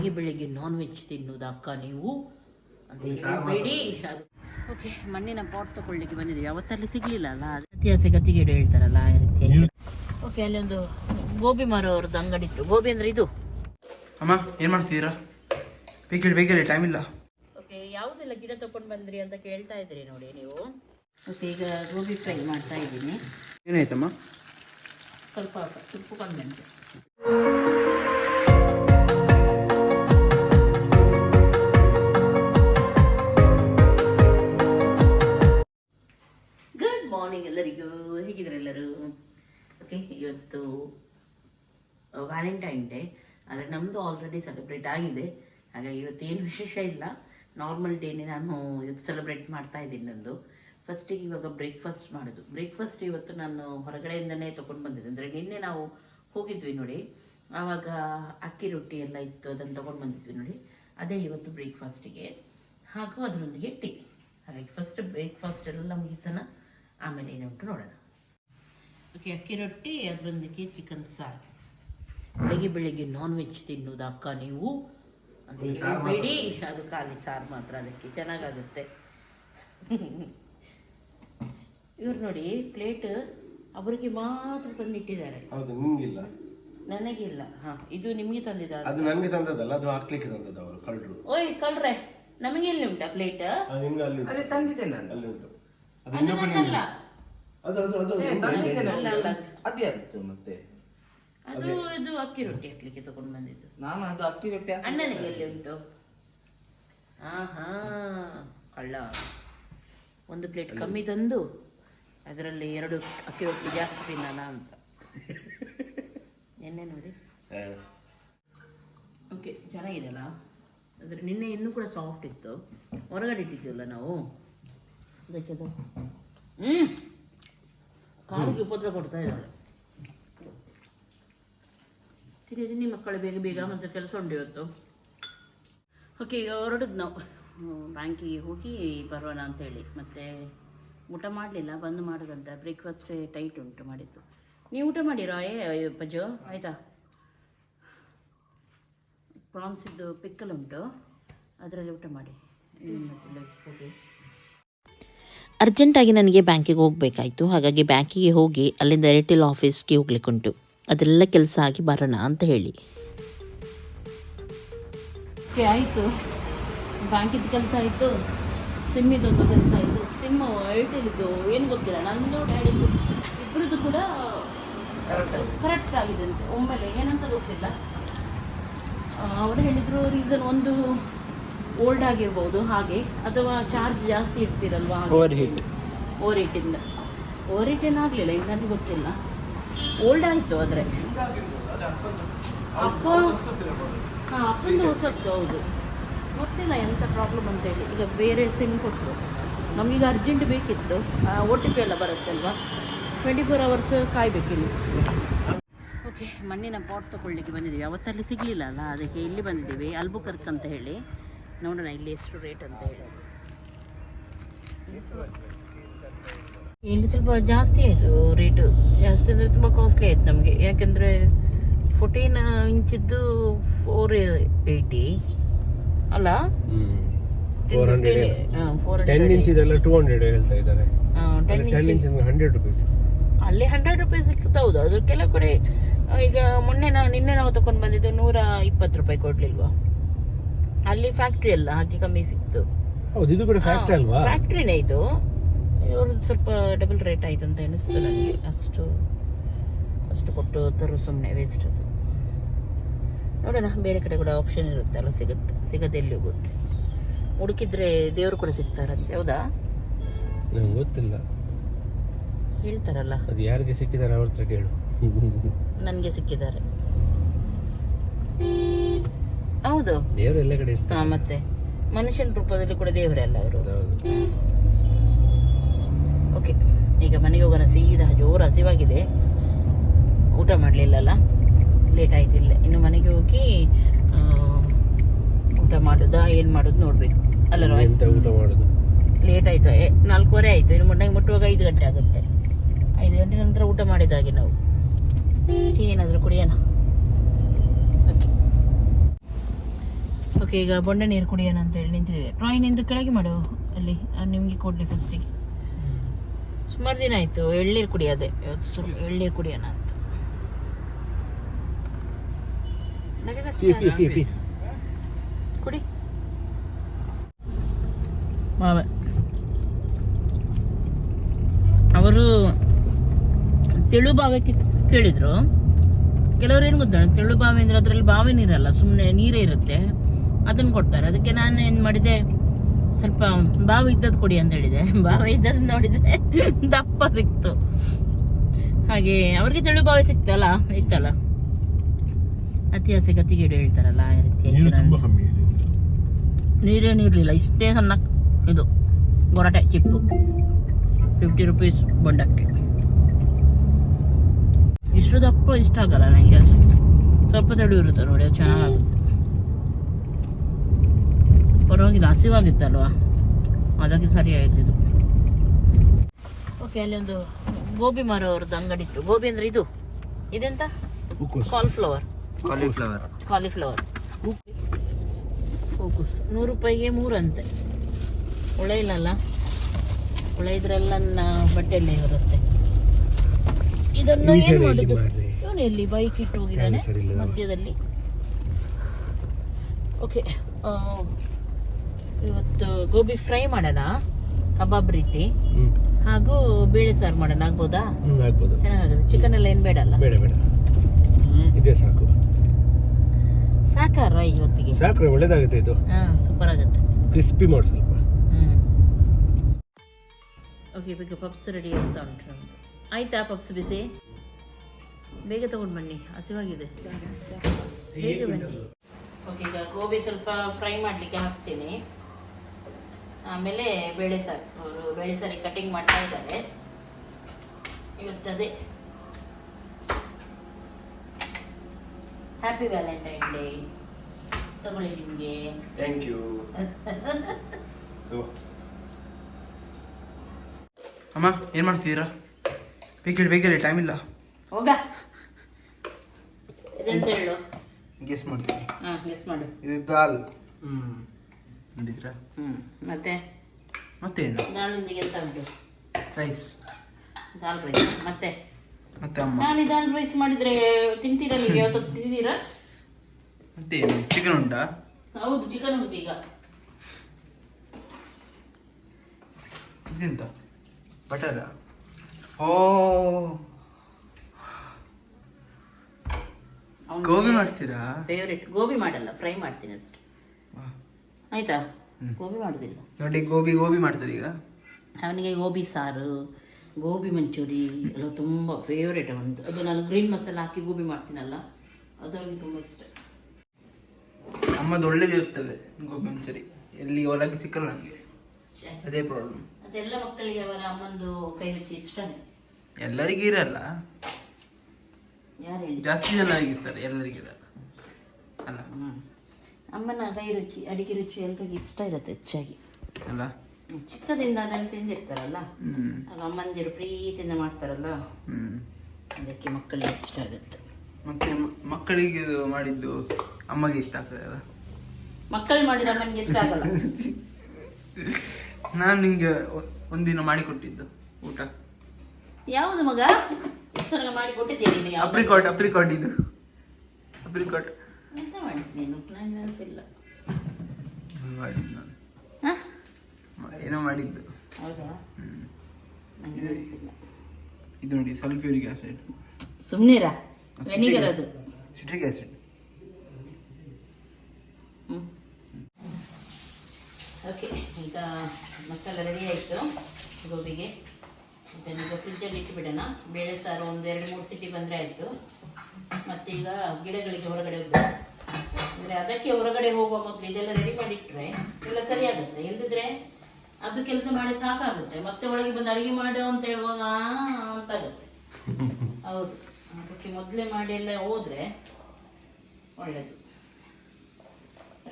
ಬೆಳಿಗ್ಗೆ ಬೆಳಿಗ್ಗೆ non veg ತಿನ್ನೋದು ಅಕ್ಕ ನೀವು ಅಂತ ಹೇಳ್ಬೇಡಿ ಓಕೆ ಮಣ್ಣಿನ ಪಾಟ್ ತಗೊಳ್ಳಿಕ್ಕೆ ಬಂದಿದ್ದೀವಿ. ಅವತ್ತಲ್ಲಿ ಸಿಗ್ಲಿಲ್ಲ ಅಲ್ಲ? ಇತಿಹಾಸ ಗತಿಗೇಡು ಹೇಳ್ತಾರಲ್ಲ ಆ ರೀತಿ. ಓಕೆ ಅಲ್ಲಿ ಒಂದು ಗೋಬಿ ಮಾರೋರ್ದು ಅಂಗಡಿ ಇತ್ತು. ಗೋಬಿ ಅಂದ್ರೆ ಇದು. ಅಮ್ಮ ಏನ್ ಮಾಡ್ತೀರಾ ಬೇಕಿರಿ ಬೇಕಿರಿ ಟೈಮ್ ಇಲ್ಲ. ಓಕೆ ಯಾವುದೆಲ್ಲ ಗಿಡ ತಗೊಂಡು ಬಂದ್ರಿ ಅಂತ ಕೇಳ್ತಾ ಇದ್ರಿ ನೋಡಿ ನೀವು. ಓಕೆ ಈಗ ಗೋಬಿ ಫ್ರೈ ಮಾಡ್ತಾ ಇದ್ದೀನಿ. ಏನಾಯ್ತಮ್ಮ? ಸ್ವಲ್ಪ ತುಪ್ಪು ಕಮ್ಮಿ ಉಂಟು. ಮಾರ್ನಿಂಗ್ ಎಲ್ಲರಿಗೂ ಹೇಗಿದ್ದಾರೆ ಎಲ್ಲರೂ? ಓಕೆ ಇವತ್ತು ವ್ಯಾಲೆಂಟೈನ್ ಡೇ ಆದರೆ ನಮ್ಮದು ಆಲ್ರೆಡಿ ಸೆಲೆಬ್ರೇಟ್ ಆಗಿದೆ. ಹಾಗಾಗಿ ಇವತ್ತೇನು ವಿಶೇಷ ಇಲ್ಲ. ನಾರ್ಮಲ್ ಡೇನೇ ನಾನು ಇವತ್ತು ಸೆಲೆಬ್ರೇಟ್ ಮಾಡ್ತಾ ಇದ್ದೀನಿ ನಂದು. ಫಸ್ಟಿಗೆ ಇವಾಗ ಬ್ರೇಕ್ಫಾಸ್ಟ್ ಮಾಡೋದು. ಬ್ರೇಕ್ಫಾಸ್ಟ್ ಇವತ್ತು ನಾನು ಹೊರಗಡೆಯಿಂದನೇ ತೊಗೊಂಡು ಬಂದಿದ್ದೆ. ಅಂದರೆ ನಿನ್ನೆ ನಾವು ಹೋಗಿದ್ವಿ ನೋಡಿ. ಆವಾಗ ಅಕ್ಕಿ ರೊಟ್ಟಿ ಎಲ್ಲ ಇತ್ತು, ಅದನ್ನು ತೊಗೊಂಡು ಬಂದಿದ್ವಿ ನೋಡಿ. ಅದೇ ಇವತ್ತು ಬ್ರೇಕ್ಫಾಸ್ಟಿಗೆ ಹಾಗೂ ಅದರೊಂದಿಗೆ ಟೀ ಹಾಗಾಗಿ ಫಸ್ಟ್ ಬ್ರೇಕ್ಫಾಸ್ಟ್ ಎಲ್ಲ ಮುಗಿಸೋಣ. ಆಮೇಲೆ ಏನುಂಟು ನೋಡೋಣ. ಓಕೆ ಅಕ್ಕಿ ರೊಟ್ಟಿ ಅದರೊಂದಿಗೆ ಚಿಕನ್ ಸಾರು. ಬೆಳಿಗ್ಗೆ ಬೆಳಿಗ್ಗೆ ನಾನ್ ವೆಜ್ ತಿನ್ನೋದು ಅಕ್ಕ ನೀವು ಅಂತ ಬಿಡಿ ಅದು ಖಾಲಿ ಸಾರು ಮಾತ್ರ ಅದಕ್ಕೆ ಚೆನ್ನಾಗಾಗುತ್ತೆ. ಇವ್ರು ನೋಡಿ ಪ್ಲೇಟ್ ಅವರಿಗೆ ಮಾತ್ರ ತಂದಿಟ್ಟಿದ್ದಾರೆ. ಹೌದು ನಿಮ್ಗಿಲ್ಲ? ನನಗಿಲ್ಲ. ಹಾ ಇದು ನಿಮಗೆ ತಂದಿದ್ದಾರೆ ಅದು ನನಗೆ ತಂದದಲ್ಲ ಅದು ಹಾಕ್ಲಿಕ್ಕೆ ತಂದದ್ದು ಅವರು ಕಳ್ಳರು ಓಯ್ ಕಳ್ರೆ ನಮಗೆ ಎಲ್ಲಿ ಉಂಟಾ ಪ್ಲೇಟ್ ಅದು ನಿಮ್ಗೆ ಅಲ್ಲಿ ಉಂಟು. ಅದೇ ತಂದಿದ್ದೆ ನಾನು. ಅಲ್ಲಿ ಉಂಟು. ನನ್ನಲ್ಲ. ಅದು ಅದು ಅದು ಏ. ಅದೇ ಮತ್ತೆ. ಅದು ಇದು ಅಕ್ಕಿ ರೊಟ್ಟಿ ಹಾಕ್ಲಿಕ್ಕೆ ತಗೊಂಡು ಬಂದಿದ್ದು. ನಾನು ಅದು ಅಕ್ಕಿ ರೊಟ್ಟಿ ಹಾಕಿ- ಅಣ್ಣನಿಗೆ ಎಲ್ಲಿ ಉಂಟು? ಆಹಾ ಕಳ್ಳ. ಒಂದು ಪ್ಲೇಟ್ ಕಮ್ಮಿ ತಂದು ಅದರಲ್ಲಿ ಎರಡು ಅಕ್ಕಿ ರೊಟ್ಟಿ ಜಾಸ್ತಿ ತಿನ್ನೋಣ ಅಂತ. ನಿನ್ನೆ ನೋಡಿ. ಓಕೆ ಓಕೆ ಚೆನ್ನಾಗಿದೆಯಲ್ಲ? ಅಂದರೆ ನಿನ್ನೆ ಇನ್ನೂ ಕೂಡ ಸಾಫ್ಟ್ ಇತ್ತು. ಹೊರಗಡೆ ಇಟ್ಟಿದ್ದೀವಲ್ಲ ನಾವು. ಅದಕ್ಕೆ ಅದು ಹ್ಞೂ ಕಾಲಿಗೆ ಉಪದ್ರ ಕೊಡ್ತಾ ಇದ್ದಾರೆ ತಿರುಗಿ ಮಕ್ಕಳು ಬೇಗ ಬೇಗ ಮತ್ತು ಕೆಲಸ ಉಂಡು ಇವತ್ತು. ಓಕೆ ಈಗ ಹೊರಡಿದ್ ನಾವು. ಬ್ಯಾಂಕಿಗೆ ಹೋಗಿ ಬರೋಣ ಅಂತೇಳಿ. ಮತ್ತೆ ಊಟ ಮಾಡಲಿಲ್ಲ ಬಂದು ಮಾಡೋದಂತ. ಬ್ರೇಕ್ಫಾಸ್ಟ್ ಟೈಟ್ ಉಂಟು ಮಾಡಿದ್ದು. ನೀವು ಊಟ ಮಾಡಿರೋ ಏ ಪಜ್ಜು? ಆಯಿತಾ? ಪ್ರಾನ್ಸಿದ್ದು ಪಿಕ್ಕಲ್ ಉಂಟು ಅದರಲ್ಲಿ ಊಟ ಮಾಡಿ. ನೀವು ಮತ್ತೆ ಹೋಗಿ ಅರ್ಜೆಂಟಾಗಿ ನನಗೆ ಬ್ಯಾಂಕಿಗೆ ಹೋಗಬೇಕಾಯಿತು. ಹಾಗಾಗಿ ಬ್ಯಾಂಕಿಗೆ ಹೋಗಿ ಅಲ್ಲಿಂದ ಏರ್ಟೆಲ್ ಆಫೀಸ್ಗೆ ಹೋಗ್ಲಿಕ್ಕುಂಟು. ಅದೆಲ್ಲ ಕೆಲಸ ಆಗಿ ಬರೋಣ ಅಂತ ಹೇಳಿ. ಓಕೆ ಆಯಿತು. ಬ್ಯಾಂಕಿದ್ದು ಕೆಲಸ ಆಯಿತು. ಸಿಮ್ಮಿದೊಂದು ಕೆಲಸ ಆಯಿತು. ಸಿಮ್ಮು ಏರ್ಟೆಲಿದ್ದು ಏನು ಗೊತ್ತಿಲ್ಲ. ನಂದು ಡ್ಯಾಡಿದು ಇಬ್ಬರದ್ದು ಕೂಡ ಕರೆಕ್ಟ್ ಆಗಿದೆ. ಅಂತೆ. ಒಮ್ಮೆಲೆ ಏನಂತ ಗೊತ್ತಿಲ್ಲ. ಅವರು ಹೇಳಿದರು ರೀಸನ್ ಒಂದು ಓಲ್ಡ್ ಆಗಿರ್ಬೋದು ಹಾಗೆ ಅಥವಾ ಚಾರ್ಜ್ ಜಾಸ್ತಿ ಇಡ್ತೀರಲ್ವಾ ಓವರ್ ಹೀಟ್ ಓವರ್ ಹೀಟಿಂದ ಓವರ್ ಹೀಟ್ ಏನಾಗಲಿಲ್ಲ ಈಗ ನನಗೆ ಗೊತ್ತಿಲ್ಲ. ಓಲ್ಡ್ ಆಯಿತು ಆದರೆ. ಅಪ್ಪ ಹಾಂ ಅಪ್ಪಂದು ಹೊಸತ್ತು ಹೌದು. ಗೊತ್ತಿಲ್ಲ ಎಂಥ ಪ್ರಾಬ್ಲಮ್ ಅಂತೇಳಿ ಈಗ ಬೇರೆ ಸಿಮ್ ಕೊಟ್ಟು ನಮಗೀಗ ಅರ್ಜೆಂಟ್ ಬೇಕಿತ್ತು. ಒ ಟಿ ಪಿ ಎಲ್ಲ ಬರುತ್ತಲ್ವಾ ಟ್ವೆಂಟಿ ಫೋರ್ ಅವರ್ಸ್ ಕಾಯ್ಬೇಕಿಲ್ಲ ಓಕೆ ಮಣ್ಣಿನ ಪಾಟ್ ತಗೊಳ್ಳಿಕ್ಕೆ ಬಂದಿದ್ದೀವಿ. ಅವತ್ತಲ್ಲಿ ಸಿಗಲಿಲ್ಲ ಅಲ್ಲ ಅದಕ್ಕೆ ಇಲ್ಲಿ ಬಂದಿದ್ದೀವಿ. ಅಲ್ಬುಕರ್ಕ್ ಅಂತ ಹೇಳಿ. ನೋಡೋಣ ಇಲ್ಲಿ ಎಷ್ಟು ರೇಟ್ ಅಂತ ಹೇಳಿ. ಇಲ್ಲಿ ಸ್ವಲ್ಪ ಜಾಸ್ತಿ ಆಯಿತು ರೇಟು. ಜಾಸ್ತಿ ಅಂದರೆ ತುಂಬ ಕಾಸ್ಟ್ಲಿ ಆಯಿತು ನಮಗೆ. ಯಾಕೆಂದರೆ ಫೋರ್ಟೀನ್ ಇಂಚಿದ್ದು ಫೋರ್ ಏಯ್ಟಿ ಅಲ್ಲ. ಫೋರ್ ಟೆನ್ ಇಂಚ್ ಇದೆಲ್ಲ ಟೂ ಹಂಡ್ರೆಡ್ ಹೇಳ್ತಾ ಇದ್ದಾರೆ. Ten ten inch inch hundred rupees ಅಲ್ಲಿ ಹಂಡ್ರೆಡ್ ರುಪೀಸ್ ಸಿಕ್ತದೆ ಹೌದು. ಅದು ಕೆಲವು ಕಡೆ ಈಗ ಮೊನ್ನೆ ನಾವು ನಿನ್ನೆ ನಾವು ತಗೊಂಡು ಬಂದಿದ್ದು ನೂರ ಇಪ್ಪತ್ತು ರೂಪಾಯಿ ಕೊಡ್ಲಿಲ್ವಾ? ಅಲ್ಲಿ ಫ್ಯಾಕ್ಟ್ರಿ ಅಲ್ಲ ಹಾಗೆ ಕಮ್ಮಿ ಸಿಕ್ತು. ಹೌದು ಇದು ಕೂಡ ಫ್ಯಾಕ್ಟ್ರಿ ಅಲ್ವಾ? ಫ್ಯಾಕ್ಟ್ರಿನೇ ಇದು. ಒಂದು ಸ್ವಲ್ಪ ಡಬಲ್ ರೇಟ್ ಆಯ್ತು ಅಂತ ಅನಿಸ್ತು ನನಗೆ. ಅಷ್ಟು ಅಷ್ಟು ಕೊಟ್ಟು ತರು ಸುಮ್ಮನೆ ವೇಸ್ಟ್ ಅದು. ನೋಡೋಣ ಬೇರೆ ಕಡೆ ಕೂಡ ಆಪ್ಷನ್ ಇರುತ್ತೆ ಅಲ್ಲ ಸಿಗುತ್ತೆ ಸಿಗದೆ ಎಲ್ಲಿ ಹೋಗುತ್ತೆ. ಹುಡುಕಿದ್ರೆ ದೇವರು ಕೂಡ ಸಿಗ್ತಾರಂತೆ ಹೌದಾ? ನಂಗೆ ಗೊತ್ತಿಲ್ಲ. ಹೇಳ್ತಾರಲ್ಲ. ಅದು ಯಾರಿಗೆ ಸಿಕ್ಕಿದ್ದಾರೆ ಅವ್ರ ಹತ್ರ ಕೇಳು. ನನಗೆ ಸಿಕ್ಕಿದ್ದಾರೆ. ಹೌದು. ದೇವರು ಎಲ್ಲ ಕಡೆ ಹಾ ಮತ್ತೆ. ಮನುಷ್ಯನ ರೂಪದಲ್ಲಿ ಕೂಡ ದೇವರೇ ಅಲ್ಲ ಅವರು. ಓಕೆ ಈಗ ಮನೆಗೆ ಹೋಗೋಣ. ಸೀದಾ ಜೋರು ಹಸಿವಾಗಿದೆ. ಊಟ ಮಾಡಲಿಲ್ಲಲ್ಲ. ಲೇಟ್ ಆಯ್ತಿಲ್ಲ ಇಲ್ಲ. ಇನ್ನು ಮನೆಗೆ ಹೋಗಿ ಊಟ ಮಾಡೋದಾ ಏನು ಮಾಡೋದು ನೋಡಬೇಕು. ಅಲ್ಲ ಊಟ ಮಾಡೋದು? ಲೇಟ್ ಆಯಿತು. ನಾಲ್ಕೂವರೆ ಆಯ್ತು. ಇನ್ನು ಮನೆಗೆ ಮುಟ್ಟುವಾಗ ಐದು ಗಂಟೆ ಆಗುತ್ತೆ. ಐದು ಗಂಟೆ ನಂತರ ಊಟ ಮಾಡಿದಾಗೆ ನಾವು. ಟೀ ಏನಾದರೂ ಕುಡಿಯೋಣ. ಓಕೆ ಈಗ ಬೊಂಡೆ ನೀರು ಕುಡಿಯೋಣ ಅಂತ ಹೇಳಿ ನಿಂತಿದ್ದೇವೆ ಟ್ರಾಯ್ ನಿಂದು ಕೆಳಗೆ ಮಾಡು. ಅಲ್ಲಿ ನಿಮಗೆ ಕೊಡಲಿ ಫಸ್ಟಿಗೆ ಸುಮಾರು ದಿನ ಆಯ್ತು ಎಳ್ನೀರು ಕುಡಿಯೋದೆ. ಇವತ್ತು ಸ್ವಲ್ಪ ಎಳ್ನೀರು ಕುಡಿಯೋಣ ಅಂತ. ಕುಡಿ. ಮಾವೆ. ಅವರು ತೆಳು ಬಾವಿಗೆ ಕೇಳಿದ್ರು. ಕೆಲವರು ಏನು ಗೊತ್ತಾ ತೆಳು ಬಾವಿ ಅಂದ್ರೆ ಅದ್ರಲ್ಲಿ ಬಾವಿ ನೀರಲ್ಲ ಸುಮ್ಮನೆ ನೀರೇ ಇರುತ್ತೆ. ಅದನ್ನ ಕೊಡ್ತಾರೆ. ಅದಕ್ಕೆ ನಾನು ಏನು ಮಾಡಿದೆ ಸ್ವಲ್ಪ ಬಾವು ಇದ್ದದ್ದು ಕೊಡಿ ಅಂತ ಹೇಳಿದೆ. ಬಾವು ಇದ್ದದ್ದು ನೋಡಿದ್ರೆ ದಪ್ಪ ಸಿಕ್ತು. ಹಾಗೆ ಅವ್ರಿಗೆ ತೆಳು ಬಾವಿ ಸಿಕ್ತಲ್ಲ ಇತ್ತಲ್ಲ? ಅತಿ ಆಸೆ ಗತಿಗೇಡು ಹೇಳ್ತಾರಲ್ಲ ಆ ರೀತಿ ನೀರು ಆಯ್ತು ತುಂಬಾ ನಾನು. ಕಮ್ಮಿ ಇದೆ ಇಷ್ಟೇ ಸಣ್ಣ ಇದು ಗೊರಟೆ ಚಿಪ್ಪು. ಫಿಫ್ಟಿ ರುಪೀಸ್ ಬೊಂಡಕ್ಕೆ. ಇಷ್ಟು ದಪ್ಪ ಇಷ್ಟ ಆಗಲ್ಲ ನನಗೆ ಅದು ಸ್ವಲ್ಪ ತಡಿ ಇರುತ್ತೆ ನೋಡಿ ಚೆನ್ನಾಗಾಗುತ್ತೆ ಪರವಾಗಿಲ್ಲ ಹಸಿವಾಗಿತ್ತಲ್ವಾ ಅದಕ್ಕೆ ಸರಿ ಆಯ್ತು ಇದು. ಓಕೆ ಅಲ್ಲಿ ಒಂದು ಗೋಬಿ ಮಾರೋರ್ದು ಅಂಗಡಿ ಇತ್ತು. ಗೋಬಿ ಅಂದ್ರೆ ಇದು? ಇದೆಂತ? ಕಾಲ್ಫ್ಲವರ್ ಕಾಲಿಫ್ಲವರ್ ಕಾಲಿಫ್ಲವರ್ ಹೂಕೋಸು ನೂರು ರೂಪಾಯಿಗೆ ಮೂರಂತೆ ಹುಳ ಇಲ್ಲಲ್ಲ? ಹುಳ ಇದ್ರೆಲ್ಲ ನನ್ನ ಬಟ್ಟೆಯಲ್ಲೇ ಇರುತ್ತೆ. ಇದನ್ನು ಏನು ಮಾಡೋದು? ಇವನು ಎಲ್ಲಿ ಬೈಕ್ ಇಟ್ಟು ಹೋಗಿದ್ದಾನೆ. ಮಧ್ಯದಲ್ಲಿ. ಓಕೆ ಇವತ್ತು ಗೋಬಿ ಫ್ರೈ ಮಾಡೋಣ ಕಬಾಬ್ ರೀತಿ. ಹ್ಮ್ ಹಾಗೂ ಬೇಳೆ ಸಾರು ಮಾಡೋಣ ಆಗ್ಬೋದಾ? ಆಗ್ಬೋದು. ಚೆನ್ನಾಗಾಗುತ್ತೆ. ಚಿಕನ್ ಎಲ್ಲ ಏನು ಬೇಡಲ್ಲ ಬೇಡ ಬೇಡ. ಇದೇ ಸಾಕು. ಸಾಕಾರ ಇವತ್ತಿಗೆ? ಸಾಕ್ರೆ ಒಳ್ಳೇದಾಗುತ್ತೆ ಇದು. ಹಾ ಸೂಪರ್ ಆಗುತ್ತೆ ಕ್ರಿಸ್ಪಿ ಮಾಡಿ ಸ್ವಲ್ಪ. ಹ್ಮ್. ಓಕೆ ಬೇಗ ಪಪ್ಸ್ ರೆಡಿ ಅಂತ ಉಂಟು. ಆಯ್ತಾ ಪಪ್ಸ್ ಬಿಸಿ? ಬೇಗ ತಗೊಂಡು ಬನ್ನಿ ಹಸಿವಾಗಿದೆ. ಬೇಗ ಬನ್ನಿ. ಓಕೆ ಈಗ ಗೋಬಿ ಸ್ವಲ್ಪ ಫ್ರೈ ಮಾಡಲಿಕ್ಕೆ ಹಾಕ್ತೀನಿ. ಆಮೇಲೆ ಬೇಳೆ ಸಾರು. ಅವರು ಬೇಳೆ ಸಾರಿ ಕಟಿಂಗ್ ಮಾಡ್ತಾ ಇದ್ದಾರೆ. ಇವತ್ತದೇ ಹ್ಯಾಪಿ ವ್ಯಾಲೆಂಟೈನ್ ಡೇ ತಗೊಳ್ಳಿ ನಿಮಗೆ. ಥ್ಯಾಂಕ್ ಯು ಅಮ್ಮ ಏನು ಮಾಡ್ತಿದ್ದೀರಾ? ಬೇಕಿರಿ ಬೇಕಿರಿ ಟೈಮ್ ಇಲ್ಲ. ಹೋಗ. ಇದೆಂತ ಹೇಳು? ಗೆಸ್ ಮಾಡ್ತೀನಿ. ಹಾಂ ಗೆಸ್ ಮಾಡು. ಇದು ದಾಲ್. ಹ್ಮ್. ನೋಡಿದ್ರಾ ಹ್ಞೂ ಮತ್ತೆ? ಮತ್ತೇನು? ದಾಳಿಂದಿಗೆ ಎಂತ ಉಂಟು? ರೈಸ್. ದಾಲ್ ರೈಸ್ ಮತ್ತೆ? ಮತ್ತೆ ಅಮ್ಮ? ನಾನು ದಾಲ್ ರೈಸ್ ಮಾಡಿದ್ರೆ ತಿಂತೀರಾ ನೀವು? ಯಾವತ್ತು ತಿಂತೀರಾ ಮತ್ತೇನು? ಚಿಕನ್ ಉಂಟಾ? ಹೌದು ಚಿಕನ್ ಉಂಟು ಈಗ. ಇದೆಂತ ಬಟರ? ಓ! ಗೋಬಿ ಮಾಡ್ತೀರಾ? ಫೇವ್ರೇಟ್ ಗೋಬಿ ಮಾಡಲ್ಲ ಫ್ರೈ ಮಾಡ್ತೀನಿ ಅಷ್ಟೇ. ಆಯ್ತಾ? ಗೋಬಿ ಮಾಡೋದಿಲ್ಲ ನೋಡಿ ಗೋಬಿ ಗೋಬಿ ಮಾಡ್ತಾರೆ ಈಗ. ಅವನಿಗೆ ಗೋಬಿ ಸಾರು ಗೋಬಿ ಮಂಚೂರಿ ಎಲ್ಲ ತುಂಬ ಫೇವ್ರೇಟ್ ಅವನದು ಅದು ನಾನು ಗ್ರೀನ್ ಮಸಾಲ ಹಾಕಿ ಗೋಬಿ ಮಾಡ್ತೀನಲ್ಲ ಅದು ಅವನಿಗೆ ತುಂಬ ಇಷ್ಟ. ನಮ್ಮದು ಒಳ್ಳೇದಿರ್ತದೆ ಗೋಬಿ ಮಂಚೂರಿ. ಎಲ್ಲಿ ಒಳಗೆ ಸಿಕ್ಕಲ್ಲ ನನಗೆ. ಅದೇ ಪ್ರಾಬ್ಲಮ್ ಅದೆಲ್ಲ ಮಕ್ಕಳಿಗೆ ಅವರ ಅಮ್ಮಂದು ಕೈ ರುಚಿ ಇಷ್ಟನೇ. ಎಲ್ಲರಿಗೂ ಇರಲ್ಲ. ಜಾಸ್ತಿ ಜನ ಆಗಿರ್ತಾರೆ ಎಲ್ಲರಿಗಿರಲ್ಲ ಅಲ್ಲ. ಹ್ಮ್. ಅಮ್ಮನ ಕೈ ರುಚಿ ಅಡಿಗೆ ರುಚಿ ಎಲ್ರಿಗೂ ಇಷ್ಟ ಇರುತ್ತೆ ಹೆಚ್ಚಾಗಿ. ಅಲ್ಲ. ಚಿಕ್ಕದಿಂದ ಅದನ್ನು ತಿಂದಿರ್ತಾರಲ್ಲ? ಆಗ ಅಮ್ಮಂದಿರು ಪ್ರೀತಿಯಿಂದ ಮಾಡ್ತಾರಲ್ಲ? ಅದಕ್ಕೆ ಮಕ್ಕಳಿಗೆ ಇಷ್ಟ ಆಗುತ್ತೆ. ಮತ್ತೆ ಮಕ್ಕಳಿಗೆ ಇದು ಮಾಡಿದ್ದು ಅಮ್ಮಗೆ ಇಷ್ಟ ಆಗ್ತದೆ ಅಲ್ಲ? ಮಕ್ಕಳು ಮಾಡಿದ ಅಮ್ಮನಿಗೆ ಇಷ್ಟ ಆಗಲ್ಲ. ನಾನು ನಿಮಗೆ ಒಂದಿನ ಮಾಡಿಕೊಟ್ಟಿದ್ದು ಊಟ. ಯಾವುದು ಮಗ? ಮಾಡಿ ಕೊಟ್ಟಿದ್ದೀನಿ? ಅಪ್ರಿಕಾಟ್ ಅಪ್ರಿಕಾಟ್ ಇದು. ಅಪ್ರಿಕಾಟ್. ಎಂತ ಮಾಡಿದ್ ನೀನು ನಾನು ನೆನಪಿಲ್ಲ ಮಾಡಿದ್ದು ನಾನು ಹಾ? ಏನೋ ಮಾಡಿದ್ದು. ಹೌದಾ? ಹ್ಮ್. ನಂಗೆ ಇದು- ನೆನಪಿಲ್ಲ. ಇದು ನೋಡಿ ಸಲ್ಫ್ಯೂರಿಕ್ ಆಸಿಡ್. ಸುಮ್ನಿರ. ವೆನಿಗರ್ ಅದು. ಸಿಟ್ರಿಕ್ ಆಸಿಡ್ ಹ್ಮ್. ಓಕೆ ಈಗ ಮಸಾಲ ರೆಡಿ ಆಯಿತು ಗೋಬಿಗೆ. ಇದನ್ನೀಗ ಫ್ರಿಜ್ಜಲ್ಲಿ ಇಟ್ಬಿಡೋಣ. ಬೇಳೆ ಸಾರು ಒಂದು ಎರಡು ಮೂರು ಸಿಟಿ ಬಂದರೆ ಆಯಿತು. ಮತ್ತೀಗ ಗಿಡಗಳಿಗೆ ಹೊರಗಡೆ ಹೋಗ್ಬೇಕು. ಅಂದರೆ ಅದಕ್ಕೆ ಹೊರಗಡೆ ಹೋಗುವ ಮೊದಲು ಇದೆಲ್ಲ ರೆಡಿ ಮಾಡಿಟ್ಟರೆ ಎಲ್ಲ ಸರಿಯಾಗುತ್ತೆ ಇಲ್ಲದಿದ್ರೆ ಅದು ಕೆಲಸ ಮಾಡಿ ಸಾಕಾಗುತ್ತೆ. ಮತ್ತೆ ಒಳಗೆ ಬಂದು ಅಡುಗೆ ಮಾಡು ಅಂತ ಹೇಳುವಾಗ ಅಂತಾಗುತ್ತೆ ಹೌದು. ಅದಕ್ಕೆ ಮೊದಲೇ ಮಾಡಿ ಎಲ್ಲ ಹೋದರೆ ಒಳ್ಳೆಯದು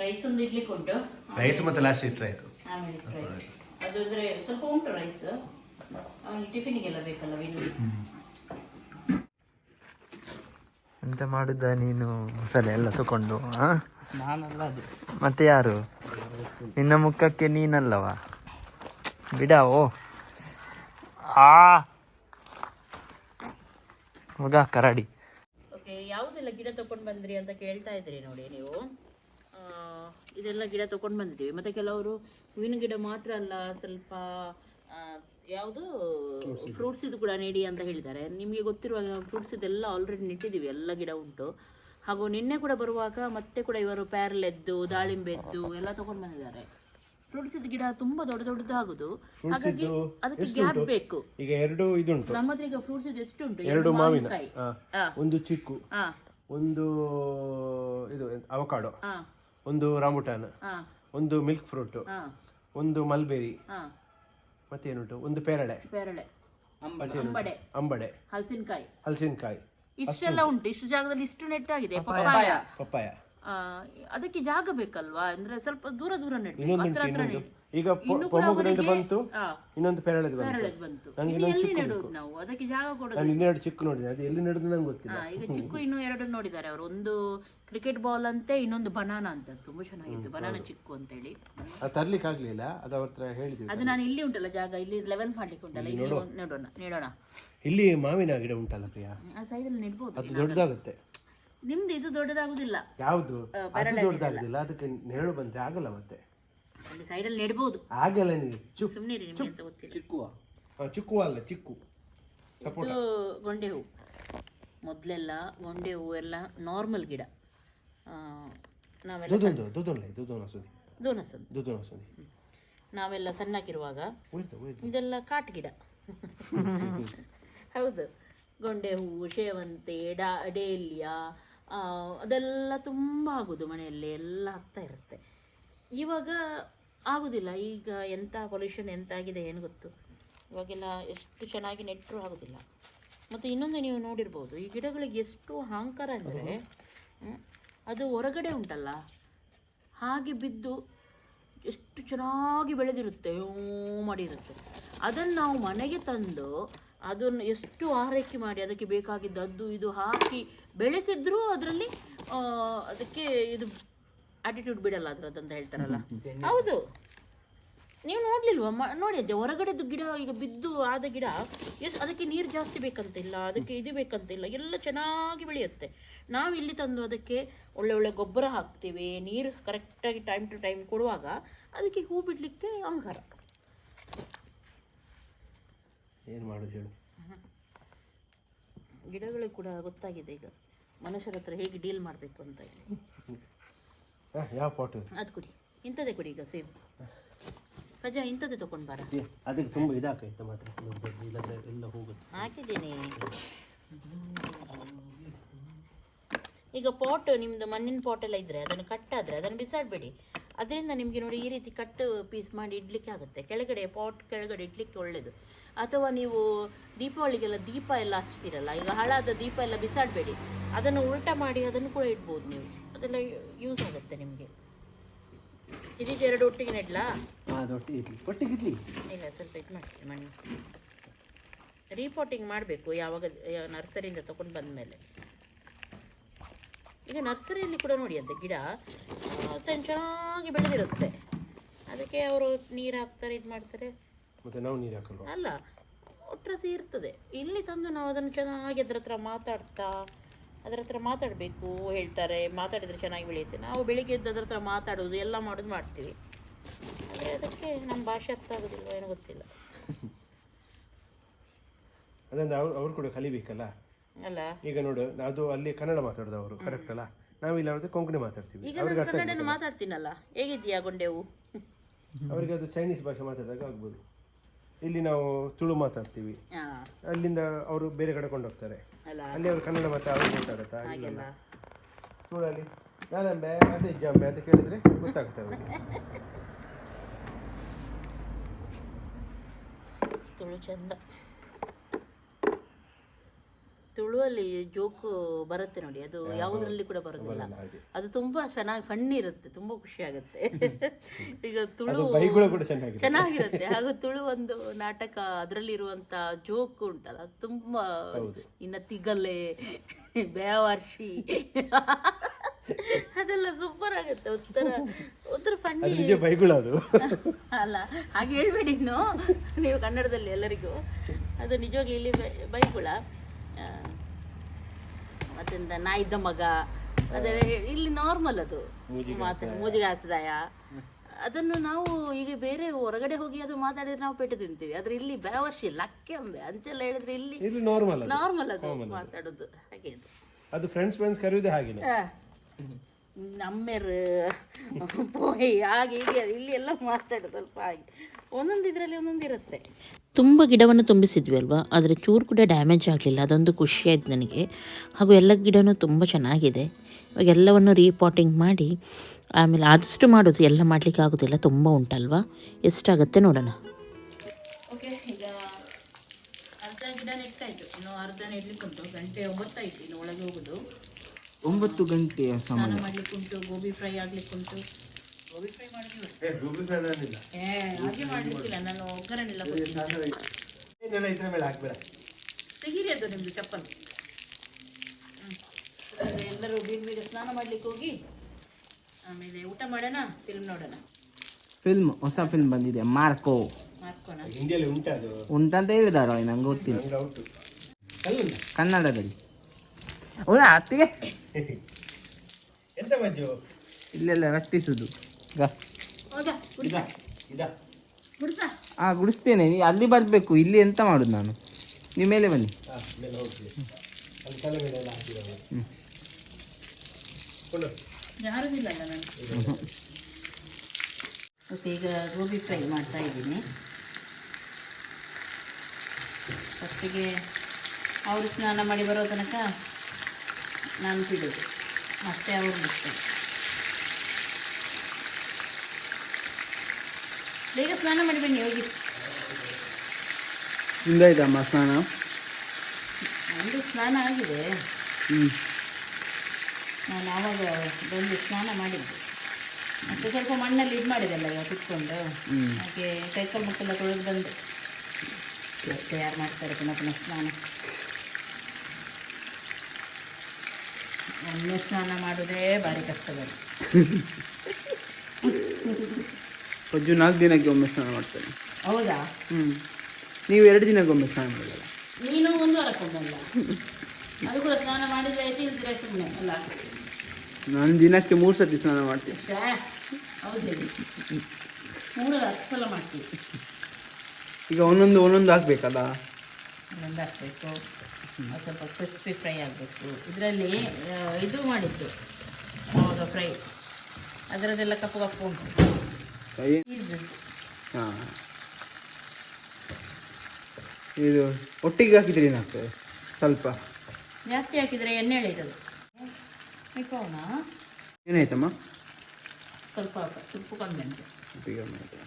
ರೈಸ್ ಒಂದು ಇಡ್ಲಿಕ್ಕೆ ಉಂಟು. ರೈಸ್ ಮತ್ತೆ ಲಾಸ್ಟ್ ಇಟ್ಟರೆ ಆಯ್ತು. ಆಮೇಲೆ ಅದು ಇದ್ರೆ ಸ್ವಲ್ಪ ಉಂಟು ರೈಸ್ ಟಿಫಿನಿಗೆಲ್ಲ ಬೇಕಲ್ಲ ವಿನು ಎಂತ ಮಾಡುದ ನೀನು? ಮಸಾಲೆ ಎಲ್ಲ ತಕೊಂಡು ಹಾಂ ನಾನಲ್ಲ ಮತ್ತೆ ಯಾರು? ನಿನ್ನ ಮುಖಕ್ಕೆ ನೀನಲ್ಲವ? ಬಿಡ ಓ. ಆ. ಮಗ ಕರಾಡಿ. ಓಕೆ ಯಾವುದೆಲ್ಲ ಗಿಡ ತಗೊಂಡು ಬಂದ್ರಿ ಅಂತ ಕೇಳ್ತಾ ಇದ್ರಿ ನೋಡಿ ನೀವು. ಇದೆಲ್ಲ ಗಿಡ ತಗೊಂಡು ಬಂದಿದ್ದೀವಿ ಮತ್ತೆ ಕೆಲವರು ಹೂವಿನ ಗಿಡ ಮಾತ್ರ ಅಲ್ಲ ಸ್ವಲ್ಪ ಯಾವುದು? ಫ್ರೂಟ್ಸ್ ಇದು. ಕೂಡ ನೆಡಿ ಅಂತ ಹೇಳಿದ್ದಾರೆ. ನಿಮಗೆ ಗೊತ್ತಿರುವಾಗ ನಾವು ಫ್ರೂಟ್ಸ್ ಇದೆಲ್ಲ ಆಲ್ರೆಡಿ ನೆಟ್ಟಿದ್ದೀವಿ. ಎಲ್ಲ ಗಿಡ ಉಂಟು. ಹಾಗೂ ನಿನ್ನೆ ಕೂಡ ಬರುವಾಗ ಮತ್ತೆ ಕೂಡ ಇವರು ಪ್ಯಾರಲೆದ್ದು ದಾಳಿಂಬೆದ್ದು ಎಲ್ಲ ತಗೊಂಡು ಬಂದಿದ್ದಾರೆ. ಫ್ರೂಟ್ಸ್ ಇದು ಗಿಡ ತುಂಬಾ ದೊಡ್ಡ ದೊಡ್ಡದಾಗುದು. ಹಾಗಾಗಿ ಅದಕ್ಕೆ ಗ್ಯಾಪ್ ಬೇಕು. ಈಗ ಎರಡು ಇದುಂಟು. ನಮ್ಮ ಹತ್ರ ಈಗ ಫ್ರೂಟ್ಸ್ ಇದು ಎಷ್ಟು ಉಂಟು ಎರಡು ಮಾವಿನ ಮಾವಿನಕಾಯಿ ಒಂದು ಚಿಕ್ಕು. ಒಂದು ಇದು ಅವಕಾಡೋ. ಒಂದು ರಾಂಬುಟಾನ್ ಹಾ ಒಂದು ಮಿಲ್ಕ್ ಫ್ರೂಟ್. ಒಂದು ಮಲ್ಬೆರಿ. ಮತ್ತೇನುಂಟು? ಒಂದು ಪೇರಳೆ. ಪೇರಳೆ. ಅಂಬಡೆ. ಅಂಬಡೆ. ಹಲಸಿನಕಾಯಿ. ಹಲಸಿನಕಾಯಿ. ಇಷ್ಟೆಲ್ಲ ಉಂಟು. ಇಷ್ಟು ಜಾಗದಲ್ಲಿ ಇಷ್ಟು ನೆಟ್ಟಾಗಿದೆ. ಪಪ್ಪಾಯ. ಪಪ್ಪಾಯ. ಆ, ಅದಕ್ಕೆ ಜಾಗ ಬೇಕಲ್ವಾ? ಅಂದ್ರೆ ಸ್ವಲ್ಪ ದೂರ ದೂರ ನೆಡ್ಬೇಕು. ಹತ್ರ ಹತ್ರ ನೆಡ್- ಈಗ ಪೊಮೊಗ್ರೆನೇಟ್ ಬಂತು ಇನ್ನೊಂದು ಪೆರಳದ ಬಂತು. ಚಿಕ್ಕ ಬಂತು. ನಂಗೆ ಇನ್ನೊಂದು ಎಲ್ಲಿ ನೆಡುವುದು ನಾವು? ಅದಕ್ಕೆ ಜಾಗ ಕೊಡೋದು ನಾನು ಇನ್ನೆರಡು ಚಿಕ್ಕು ನೋಡಿದೆ. ಅದು ಎಲ್ಲಿ ನಡೆದು ನಂಗೆ ಗೊತ್ತಿಲ್ಲ. ಈಗ ಚಿಕ್ಕು ಇನ್ನು ಎರಡು ನೋಡಿದ್ದಾರೆ ಅವರು. ಒಂದು ಕ್ರಿಕೆಟ್ ಬಾಲ್ ಅಂತೆ ಇನ್ನೊಂದು ಬನಾನಾ ಅಂತ ತುಂಬಾ ಚೆನ್ನಾಗಿತ್ತು. ಬನಾನಾ ಚಿಕ್ಕು ಅಂತೇಳಿ. ಅದು ತರ್ಲಿಕ್ಕೆ ಆಗ್ಲಿಲ್ಲ. ಅದು ಅವ್ರ ಹತ್ರ ಹೇಳಿದ್ವಿ. ಅದು ನಾನು ಇಲ್ಲಿ ಉಂಟಲ್ಲ ಜಾಗ. ಇಲ್ಲಿ ಲೆವೆಲ್ ಮಾಡ್ಲಿಕ್ಕೆ ಉಂಟಲ್ಲ ಇಲ್ಲಿ ನೆಡೋಣ ನೆಡೋಣ. ಇಲ್ಲಿ ಮಾವಿನ ಗಿಡ ಉಂಟಲ್ಲ ಪ್ರಿಯಾ? ಆ ಸೈಡಲ್ಲಿ ನೆಡ್ಬೋದು. ಅದು ದೊಡ್ಡದಾಗುತ್ತೆ. ನಿಮ್ದು ಇದು ದೊಡ್ಡದಾಗುದಿಲ್ಲ. ಯಾವುದು? ಅದು ದೊಡ್ಡದಾಗುದಿಲ್ಲ. ಅದಕ್ಕೆ ನೆರಳು ಬಂದ್ರೆ ಆಗಲ್ಲ ಮತ್ತೆ. ಅಲ್ಲಿ ಸೈಡಲ್ಲಿ ನೆಡ್ಬೋದು. ಆಗಲ್ಲ ನಿನಗೆ ಚುಕ್ ಸುಮ್ಮನೆ ನಿಮ್ಗೆ ಅಂತ ಗೊತ್ತಿಲ್ಲ. ಚಿಕ್ಕುವ. ಚಿಕ್ಕು ಅಲ್ಲ ಚಿಕ್ಕು. ಇದು ಗೊಂಡೆ ಹೂ. ಮೊದಲೆಲ್ಲ ಗೊಂಡೆ ಹೂ ಎಲ್ಲ ನಾರ್ಮಲ್ ಗಿಡ. ಆ, ನಾವೆಲ್ಲ ದುದೊಂದು ದುದೊಂದು ದುದೊಂದು ಸುದಿ ದೋನಸನ್ ದುದೊಂದು ಸುದಿ ನಾವೆಲ್ಲ ಸಣ್ಣಕ್ಕಿರುವಾಗ ಉಳಿತು ಉಳಿತು. ಇದೆಲ್ಲ ಕಾಟ್ ಗಿಡ. ಹೌದು. ಗೊಂಡೆ ಹೂವು ಶೇವಂತೆ ಡಾ ಡೇಲಿಯಾ ಆ, ಅದೆಲ್ಲ ತುಂಬ ಆಗೋದು ಮನೆಯಲ್ಲಿ ಎಲ್ಲ ಆಗ್ತಾ ಇರುತ್ತೆ. ಇವಾಗ ಆಗೋದಿಲ್ಲ. ಈಗ ಎಂಥ ಪೊಲ್ಯೂಷನ್ ಎಂತ ಆಗಿದೆ ಏನು ಗೊತ್ತು? ಇವಾಗೆಲ್ಲ ಎಷ್ಟು ಚೆನ್ನಾಗಿ ನೆಟ್ಟರು ಆಗೋದಿಲ್ಲ. ಮತ್ತು ಇನ್ನೊಂದು ನೀವು ನೋಡಿರ್ಬೋದು ಈ ಗಿಡಗಳಿಗೆ ಎಷ್ಟು ಅಹಂಕಾರ ಅಂದರೆ ಅದು ಹೊರಗಡೆ ಉಂಟಲ್ಲ? ಹಾಗೆ ಬಿದ್ದು ಎಷ್ಟು ಚೆನ್ನಾಗಿ ಬೆಳೆದಿರುತ್ತೆ ಮಾಡಿರುತ್ತೆ. ಅದನ್ನು ನಾವು ಮನೆಗೆ ತಂದು ಅದನ್ನು ಎಷ್ಟು ಆರೈಕೆ ಮಾಡಿ ಅದಕ್ಕೆ ಬೇಕಾಗಿದ್ದು ಅದು ಇದು ಹಾಕಿ ಬೆಳೆಸಿದ್ರೂ ಅದರಲ್ಲಿ ಅದಕ್ಕೆ ಇದು ಆಟಿಟ್ಯೂಡ್ ಬಿಡಲ್ಲ ಅದ್ರದ್ದು ಅಂತ ಹೇಳ್ತಾರಲ್ಲ. ಹೌದು. ನೀವು ನೋಡ್ಲಿಲ್ವಾ? ಮ ನೋಡಿ ಅದೇ ಹೊರಗಡೆದು ಗಿಡ ಈಗ ಬಿದ್ದು ಆದ ಗಿಡ ಅದಕ್ಕೆ ನೀರು ಜಾಸ್ತಿ ಬೇಕಂತಿಲ್ಲ ಅದಕ್ಕೆ ಇದು ಬೇಕಂತಿಲ್ಲ ಎಲ್ಲ ಚೆನ್ನಾಗಿ ಬೆಳೆಯುತ್ತೆ. ನಾವು ಇಲ್ಲಿ ತಂದು ಅದಕ್ಕೆ ಒಳ್ಳೆ ಒಳ್ಳೆ ಗೊಬ್ಬರ ಹಾಕ್ತೀವಿ ನೀರು ಕರೆಕ್ಟಾಗಿ ಟೈಮ್ ಟು ಟೈಮ್ ಕೊಡುವಾಗ ಅದಕ್ಕೆ ಹೂ ಬಿಡಲಿಕ್ಕೆ ಅಂಗಾರ. ಏನು ಮಾಡೋದು ಹೇಳು. ಗಿಡಗಳಿಗೆ ಕೂಡ ಗೊತ್ತಾಗಿದೆ ಈಗ. ಮನುಷ್ಯರ ಹತ್ರ ಹೇಗೆ ಡೀಲ್ ಮಾಡಬೇಕು ಅಂತ ಯಾವ ಪಾಟ್ ಅದು ಕೊಡಿ. ಇಂಥದ್ದೇ ಕೊಡಿ ಈಗ ಸೇಮ್ ರಜಾ ಇಂಥದ್ದೇ ತಗೊಂಡು ಬಾರ. ಅದಕ್ಕೆ ತುಂಬ ಇದಾಕೈತೆ ಮಾತ್ರ. ಇಲ್ಲದ್ರೆ ಎಲ್ಲ ಹೋಗುತ್ತೆ. ಹಾಕಿದ್ದೀನಿ. ಈಗ ಪಾಟ್ ನಿಮ್ಮದು ಮಣ್ಣಿನ ಪಾಟ್ ಎಲ್ಲ ಇದ್ದರೆ ಅದನ್ನು ಕಟ್ಟಾದರೆ ಅದನ್ನು ಬಿಸಾಡಬೇಡಿ. ಅದರಿಂದ ನಿಮಗೆ ನೋಡಿ ಈ ರೀತಿ ಕಟ್ಟು ಪೀಸ್ ಮಾಡಿ ಇಡಲಿಕ್ಕೆ ಆಗುತ್ತೆ. ಕೆಳಗಡೆ ಪಾಟ್ ಕೆಳಗಡೆ ಇಡ್ಲಿಕ್ಕೆ ಒಳ್ಳೆಯದು ಅಥವಾ ನೀವು ದೀಪಾವಳಿಗೆಲ್ಲ ದೀಪ ಎಲ್ಲ ಹಚ್ತೀರಲ್ಲ ಈಗ ಹಾಳಾದ ದೀಪ ಎಲ್ಲ ಬಿಸಾಡಬೇಡಿ. ಅದನ್ನು ಉಲ್ಟಾ ಮಾಡಿ ಅದನ್ನು ಕೂಡ ಇಡ್ಬೋದು ನೀವು. ಅದೆಲ್ಲ ಯೂಸ್ ಆಗುತ್ತೆ ನಿಮಗೆ. ಇದೀಗ ಎರಡು ಒಟ್ಟಿಗೆ ನೆಡ್ಲಾ? ಹಾಂ ಒಟ್ಟಿಗೆ ಇರಲಿ ಒಟ್ಟಿಗೆ ಇರಲಿ ಇಲ್ಲ ಸ್ವಲ್ಪ ಇದು ಮಾಡ್ತೀನಿ ಮಣ್ಣು. ರೀಪೋಟಿಂಗ್ ಮಾಡಬೇಕು ಯಾವಾಗ ನರ್ಸರಿಯಿಂದ ತೊಗೊಂಡು ಬಂದಮೇಲೆ. ಈಗ ನರ್ಸರಿಯಲ್ಲಿ ಕೂಡ ನೋಡಿ ಅಂತ ಗಿಡ ಚೆನ್ನಾಗಿ ಬೆಳೆದಿರುತ್ತೆ. ಅದಕ್ಕೆ ಅವರು ನೀರು ಹಾಕ್ತಾರೆ ಇದು ಮಾಡ್ತಾರೆ. ಮತ್ತೆ ನಾವು ನೀರು ಹಾಕಲ್ವಾ? ಅಲ್ಲ ಒಟ್ಟರಸಿ ಇರ್ತದೆ. ಇಲ್ಲಿ ತಂದು ನಾವು ಅದನ್ನು ಚೆನ್ನಾಗಿ ಅದ್ರ ಹತ್ರ ಮಾತಾಡ್ತಾ ಅದರ ಹತ್ರ ಮಾತಾಡಬೇಕು ಹೇಳ್ತಾರೆ ಮಾತಾಡಿದ್ರೆ ಚೆನ್ನಾಗಿ ಬೆಳೆಯುತ್ತೆ. ನಾವು ಬೆಳಿಗ್ಗೆ ಎದ್ದು ಅದ್ರ ಹತ್ರ ಮಾತಾಡೋದು ಎಲ್ಲ ಮಾಡೋದು ಮಾಡ್ತೀವಿ. ಆದರೆ ಅದಕ್ಕೆ ನಮ್ಮ ಭಾಷೆ ಅರ್ಥ ಆಗೋದಿಲ್ಲ ಏನೋ ಗೊತ್ತಿಲ್ಲ. ಅದಂದ್ರೆ ಅವ್ರು ಅವ್ರು ಕೂಡ ಕಲಿಬೇಕಲ್ಲ? ಅಲ್ಲ. ಈಗ ನೋಡು ಅದು ಅಲ್ಲಿ ಕನ್ನಡ ಮಾತಾಡೋದು ಅವರು ಕರೆಕ್ಟ್ ಅಲ್ಲ? ನಾವು ಇಲ್ಲ ಅವ್ರದ್ದು ಕೊಂಕಣಿ ಮಾತಾಡ್ತೀವಿ. ಈಗ ನಾನು ಕನ್ನಡನ ಮಾತಾಡ್ತೀನಲ್ಲ ಹೇಗಿದ್ದೀಯಾ ಗೊಂಡೆವು? ಅವರಿಗೆ ಅದು ಚೈನೀಸ್ ಭಾಷೆ ಮಾತಾಡಿದಾಗ ಆಗ್ಬೋದು. ಇಲ್ಲಿ ನಾವು ತುಳು ಮಾತಾಡ್ತೀವಿ. ಅಲ್ಲಿಂದ ಅವರು ಬೇರೆ ಕಡೆ ಕೊಂಡೋಗ್ತಾರೆ. ಅಲ್ಲ. ಅವರು ಕನ್ನಡ ಮಾತಾ ಅವ್ರು ಮಾತಾಡುತ್ತಾ ಇಲ್ಲ ತುಳಲ್ಲಿ. ನಾನಂಬೆ ಮೆಸೇಜ್ ಅಂಬೆ ಅಂತ ಕೇಳಿದ್ರೆ ಗೊತ್ತಾಗುತ್ತೆ ಅವರಿಗೆ. ತುಳು ಚಂದ. ತುಳುವಲ್ಲಿ ಜೋಕು ಬರುತ್ತೆ ನೋಡಿ. ಅದು ಯಾವುದರಲ್ಲಿ ಕೂಡ ಬರೋದಿಲ್ಲ. ಅದು ತುಂಬಾ ಚೆನ್ನಾಗಿ ಫಣ್ಣಿ ಇರುತ್ತೆ ತುಂಬಾ ಖುಷಿ ಆಗುತ್ತೆ. ಈಗ ತುಳು ಚೆನ್ನಾಗಿರುತ್ತೆ. ಹಾಗೂ ತುಳು ಒಂದು ನಾಟಕ ಅದರಲ್ಲಿ ಇರುವಂತ ಜೋಕ್ ಉಂಟಲ್ಲ ಅದು ತುಂಬಾ ಇನ್ನ ತಿಗಲೆ ಬೇವಾರ್ಷಿ ಅದೆಲ್ಲ ಸೂಪರ್ ಆಗುತ್ತೆ ಉತ್ತರ ಉತ್ತರ ಫಣ್ಣಿ ಬೈಗುಳ ಅದು. ಅಲ್ಲ ಹಾಗೆ ಹೇಳ್ಬೇಡಿ ಇನ್ನು. ನೀವು ಕನ್ನಡದಲ್ಲಿ ಎಲ್ಲರಿಗೂ. ಅದು ನಿಜವಾಗ್ಲೂ ಇಲ್ಲಿ ಬೈಗುಳ. ಆ, ಮತ್ತೆಂತ ನಾಯಿದ್ದ ಮಗ. ಅದೆಲ್ಲ ಇಲ್ಲಿ ನಾರ್ಮಲ್ ಅದು. ಮೂಜಿಗೆ ಮೂಜಿಗಾಸದಾಯ ಅದನ್ನು ನಾವು ಈಗ ಬೇರೆ ಹೊರಗಡೆ ಹೋಗಿ ಅದು ಮಾತಾಡಿದ್ರೆ ನಾವು ಪೆಟ್ಟು ತಿಂತೀವಿ. ಆದ್ರೆ ಇಲ್ಲಿ ಬೇವರ್ಷಿ ಲಕ್ಕೆಂಬೆ ಅಂತೆಲ್ಲ ಹೇಳಿದ್ರೆ ಇಲ್ಲಿ ಇಲ್ಲಿ ನಾರ್ಮಲ್ ನಾರ್ಮಲ್ ಅದು ಮಾತಾಡೋದು. ಹಾಗೆ ಅದು ಅದು ಫ್ರೆಂಡ್ಸ್ ಫ್ರೆಂಡ್ಸ್ ಕರೆಯುವುದೇ ಹಾಗೆ ನಮ್ಮೆರ್ ಪೋಯ್ ಹಾಗೆ ಹೀಗೆ ಇಲ್ಲಿ ಎಲ್ಲ ಮಾತಾಡೋದು ಸ್ವಲ್ಪ ಹಾಗೆ. ಒಂದೊಂದು ಇದರಲ್ಲಿ ಒಂದೊಂದು ಇರುತ್ತೆ. ತುಂಬ ಗಿಡವನ್ನು ತುಂಬಿಸಿದ್ವಿ ಅಲ್ವಾ? ಆದರೆ ಚೂರು ಕೂಡ ಡ್ಯಾಮೇಜ್ ಆಗಲಿಲ್ಲ. ಅದೊಂದು ಖುಷಿಯಾಯಿತು ನನಗೆ. ಹಾಗೂ ಎಲ್ಲ ಗಿಡವೂ ತುಂಬ ಚೆನ್ನಾಗಿದೆ. ಇವಾಗ ಎಲ್ಲವನ್ನು ರೀಪಾಟಿಂಗ್ ಮಾಡಿ ಆಮೇಲೆ ಆದಷ್ಟು ಮಾಡೋದು ಎಲ್ಲ ಮಾಡಲಿಕ್ಕೆ ಆಗೋದಿಲ್ಲ. ತುಂಬ ಉಂಟಲ್ವಾ? ಎಷ್ಟಾಗುತ್ತೆ ನೋಡೋಣ. ಓಕೆ ಈಗ ಅರ್ಧ ಗಿಡ ನೆಟ್ ಆಯ್ತು. ಇನ್ನು ಅರ್ಧ ನೆಡ್ಲಿಕ್ಕೆ ಉಂಟು. ಗಂಟೆ ಒಂಬತ್ತಾಯ್ತು. ಇನ್ನು ಒಳಗೆ ಹೋಗುದು. ಒಂಬತ್ತು ಗಂಟೆಯ ಸ್ನಾನ ಮಾಡ್ಲಿಕ್ಕೆ ಉಂಟು. ಗೋಬಿ ಫ್ರೈ ಆಗ್ಲಿಕ್ಕೆ ಉಂಟು ಗೋಬಿ ಫ್ರೈ ಮಾಡಿದ್ವಿ ಏ ಹಾಗೆ ಮಾಡ್ಲಿಕ್ಕಿಲ್ಲ ನಾನು ಒಗ್ಗರಣೆಲ್ಲ ಕೊಡ್ತೀನಿ. ಏನೆಲ್ಲ ಇದ್ರ ಮೇಲೆ ಹಾಕ್ಬೇಡ. ತೆಗೀರಿ ಅದು ನಿಮ್ದು ಚಪ್ಪಲ್. ಎಲ್ಲರೂ ಬೇಗ ಬೇಗ ಸ್ನಾನ ಮಾಡ್ಲಿಕ್ಕೆ ಹೋಗಿ ಆಮೇಲೆ ಊಟ ಮಾಡೋಣ ಫಿಲ್ಮ್ ನೋಡೋಣ. ಫಿಲ್ಮ್ ಹೊಸ ಫಿಲ್ಮ್ ಬಂದಿದೆ ಮಾರ್ಕೋ ಮಾಡ್ಕೋಣ ಹಿಂದಿಯಲ್ಲಿ ಉಂಟು ಅದು? ಉಂಟಂತ ಹೇಳಿದಾರ ನಂಗೆ ಗೊತ್ತಿಲ್ಲ. ಅಲ್ಲ ಕನ್ನಡದಲ್ಲಿ. ಅವಳ ಅತ್ತಿಗೆ. ಎಂತ ಮಜ್ಜು ಇಲ್ಲೆಲ್ಲ ರಟ್ಟಿಸುದು. ಆ ಗುಡಿಸ್ತೇನೆ. ನೀ ಅಲ್ಲಿ ಬರಬೇಕು. ಇಲ್ಲಿ ಎಂತ ಮಾಡುದು ನಾನು? ನೀವು ಮೇಲೆ ಬನ್ನಿ. ಮತ್ತು ಈಗ ಗೋಬಿ ಫ್ರೈ ಮಾಡ್ತಾ ಇದ್ದೀನಿ. ಫಸ್ಟಿಗೆ ಅವರು ಸ್ನಾನ ಮಾಡಿ ಬರೋ ತನಕ ನಾನು ಬಿಡೋದು ಮತ್ತೆ ಅವರು ಬಿಡ್ತಾರೆ ಬೇಗ ಸ್ನಾನ ಮಾಡಿ ಬನ್ನಿ ಹೋಗಿ. ಅಮ್ಮ ಸ್ನಾನ? ನಂದು ಸ್ನಾನ ಆಗಿದೆ. ಹ್ಞೂ ನಾನು ಆವಾಗ ಬಂದು ಸ್ನಾನ ಮಾಡಿದ್ದೆ. ಮತ್ತೆ ಸ್ವಲ್ಪ ಮಣ್ಣಲ್ಲಿ ಇದು ಮಾಡಿದೆಲ್ಲ ಇವಾಗ ಕುತ್ಕೊಂಡು. ಹಾಗೆ ಕೈಕಾಲು ಮುಕ್ಕೆಲ್ಲ ತೊಳೆದು ಬಂದೆ. ಮತ್ತೆ ಯಾರು ಮಾಡ್ತಾರೆ ಪುನಃ ಪುನಃ ಸ್ನಾನ. ಒಮ್ಮೆ ಸ್ನಾನ ಮಾಡೋದೇ ಭಾರಿ ಕಷ್ಟ ಪಜ್ಜು ನಾಲ್ಕು ದಿನಕ್ಕೆ ಒಮ್ಮೆ ಸ್ನಾನ ಮಾಡ್ತೇನೆ. ಹೌದಾ? ಹ್ಞೂ ನೀವು ಎರಡು ದಿನಕ್ಕೆ ಒಮ್ಮೆ ಸ್ನಾನ ಮಾಡಲ್ಲ. ನೀನು ಒಂದು ಅದು ಕೂಡ ಸ್ನಾನ ಮಾಡಿದ್ರೆ ಆಯ್ತು ಇಲ್ದಿರ ಸುಮ್ಮನೆ ಅಲ್ಲ ನಾನು ದಿನಕ್ಕೆ ಮೂರು ಸತಿ ಸ್ನಾನ ಮಾಡ್ತೀನಿ. ಹೌದು ಮೂರಲ್ಲಿ ಹತ್ತು ಸಲ ಮಾಡ್ತೀವಿ ಈಗ ಒಂದೊಂದು ಒಂದೊಂದು ಹಾಕ್ಬೇಕಲ್ಲ? ಒಂದೊಂದು ಹಾಕಬೇಕು. ಸ್ವಲ್ಪ ಕ್ರಿಸ್ಪಿ ಫ್ರೈ ಆಗಬೇಕು. ಇದರಲ್ಲಿ ಇದು ಮಾಡಿದ್ದು. ಫ್ರೈ ಅದರದ್ದೆಲ್ಲ ಕಪ್ಪು ಕಪ್ಪು ಉಂಟು. ಹಾಂ. ಇದು ಒಟ್ಟಿಗೆ ಹಾಕಿದ್ರೆ ಏನಾಗ್ತದೆ? ಸ್ವಲ್ಪ. ಜಾಸ್ತಿ ಹಾಕಿದರೆ ಎಣ್ಣೆ ಎಳೀತದೆ ಏನಾಯ್ತಮ್ಮ ಸ್ವಲ್ಪ ಉಪ್ಪು ಕಮ್ಮಿ ಉಂಟು ಒಟ್ಟಿಗೆ ಮಾಡ್ತೇನೆ.